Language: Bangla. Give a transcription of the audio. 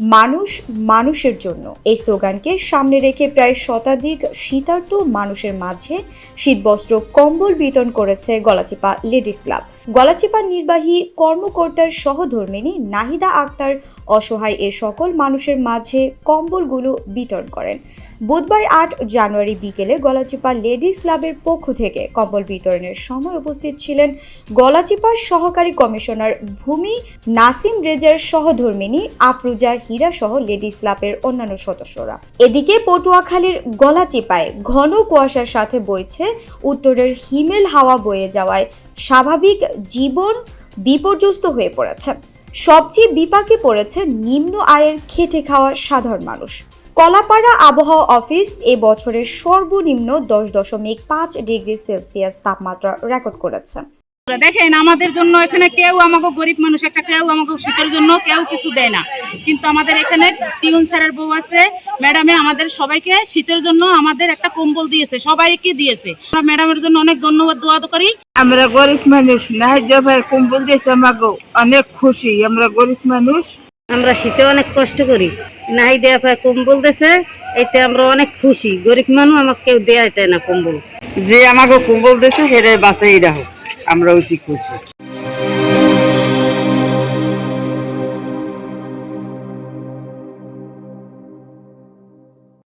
মানুষ মানুষের জন্য। এই স্লোগানকে সামনে রেখে প্রায় শতাধিক শীতার্ত মানুষের মাঝে শীতবস্ত্র, কম্বল বিতরণ করেছে গলাচিপা লেডিস ক্লাব গলাচিপা নির্বাহী কর্মকর্তার সহধর্মিনী নাহিদা আক্তার অসহায় এ সকল মানুষের মাঝে কম্বলগুলো বিতরণ করেন। বুধবার আট জানুয়ারি বিকেলে গলাচিপা লেডিস ক্লাবের পক্ষ থেকে কম্বল বিতরণের সময় উপস্থিত ছিলেন গলাচিপার সহকারী কমিশনার ভূমি নাসিম রেজার সহধর্মিনী আফরুজা হীরা সহ লেডিস ক্লাবের অন্যান্য সদস্যরা। এদিকে পটুয়াখালীর গলা গলাচিপায় ঘন কুয়াশার সাথে বইছে উত্তরের হিমেল হাওয়া বয়ে যাওয়ায় স্বাভাবিক জীবন বিপর্যস্ত হয়ে পড়েছে। সবচেয়ে বিপাকে পড়েছে নিম্ন আয়ের খেটে খাওয়া সাধারণ মানুষ। কলাপাড়া আবহাওয়া অফিস এ বছরের সর্বনিম্ন দশ দশমিক পাঁচ ডিগ্রি সেলসিয়াস তাপমাত্রা রেকর্ড করেছে। দেখেন আমাদের জন্য এখানে কেউ আমাকে গরিব মানুষ একটা কেউ আমাকে শীতের জন্য কেউ কিছু দেয় না। কিন্তু আমাদের এখানে টিউন স্যারের বউ আছে ম্যাডামে আমাদের সবাইকে শীতের জন্য আমাদের একটা কম্বল দিয়েছে সবাইকে দিয়েছে। আমরা ম্যাডামের জন্য অনেক ধন্যবাদ দোয়া করি। আমরা গরিব মানুষ নাহিদ ভাই কম্বল দিয়েছে আমাকে অনেক খুশি আমরা গরিব মানুষ। আমরা শীতে অনেক কষ্ট করি নাই দেয়া পায় কম্বল দেছে এতে আমরা অনেক খুশি। গরিব মানুষ আমাকে কেউ দেয়া দেয় না কম্বল। যে আমাকে কম্বল দিয়েছে সেটাই বাঁচাই রাখো। আমরা অতি খুশি